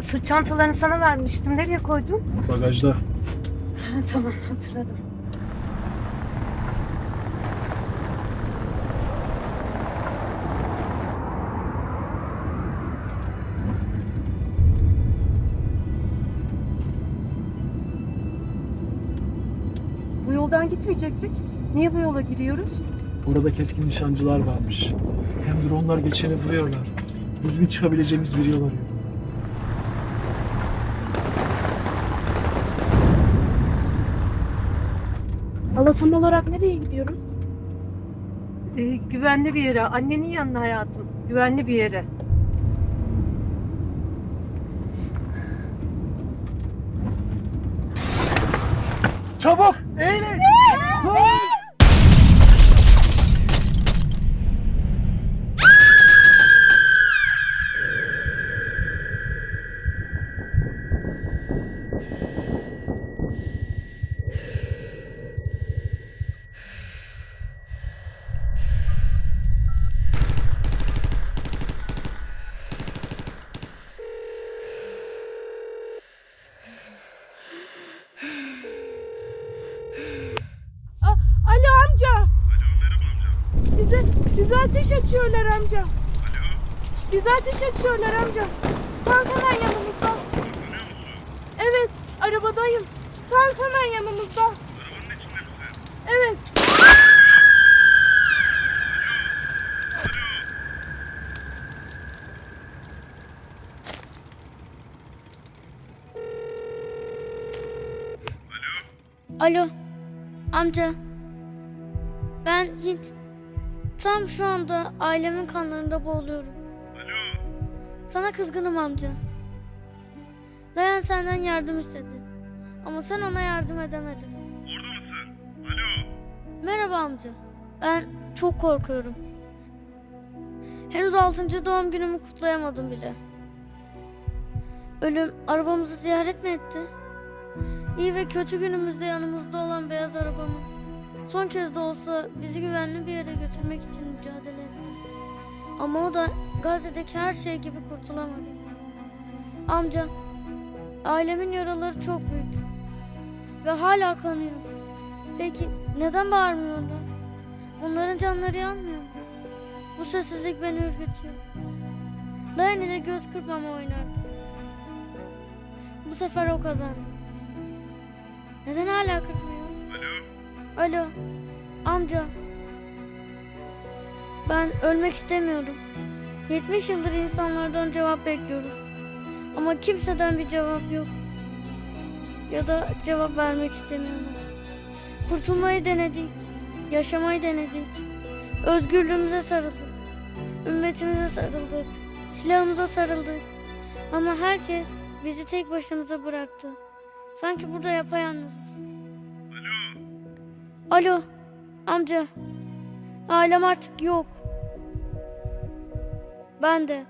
sırt çantalarını sana vermiştim. Nereye koydun? Bagajda. Ha, tamam hatırladım. Bu yoldan gitmeyecektik. Niye bu yola giriyoruz? Orada keskin nişancılar varmış. Hem dronlar geçeni vuruyorlar. Düzgün çıkabileceğimiz bir yol arıyorum. Hala tam olarak nereye gidiyoruz? Ee, güvenli bir yere. Annenin yanına hayatım. Güvenli bir yere. Çabuk! Eğilin! Dur! A- Alo amca. Bize, bize ateş açıyorlar amca. Bize ateş açıyorlar amca. Tank hemen yanımızda. Evet, arabadayım. Tank hemen yanımızda. Arabanın içinde misin? Evet. Alo? Alo. Amca. Ben Hint. Tam şu anda ailemin kanlarında boğuluyorum. Alo? Sana kızgınım amca. Dayan senden yardım istedi. Ama sen ona yardım edemedin. Orada mısın? Alo? Merhaba amca. Ben çok korkuyorum. Henüz 6. doğum günümü kutlayamadım bile. Ölüm arabamızı ziyaret mi etti? İyi ve kötü günümüzde yanımızda olan beyaz arabamız. Son kez de olsa bizi güvenli bir yere götürmek için mücadele etti. Ama o da Gazze'deki her şey gibi kurtulamadı. Amca, ailemin yaraları çok büyük. Ve hala kanıyor. Peki neden bağırmıyorlar? Onların canları yanmıyor mu? Bu sessizlik beni ürkütüyor. Layan ile göz kırpmama oynardı. Bu sefer o kazandı. Neden hala kırpmıyor? Alo? Amca. Ben ölmek istemiyorum. 70 yıldır insanlardan cevap bekliyoruz. Ama kimseden bir cevap yok. Ya da cevap vermek istemiyorlar. Kurtulmayı denedik. Yaşamayı denedik. Özgürlüğümüze sarıldık. Ümmetimize sarıldık. Silahımıza sarıldık. Ama herkes bizi tek başımıza bıraktı. Sanki burada yapayalnızız. Alo amca. Ailem artık yok. Ben de.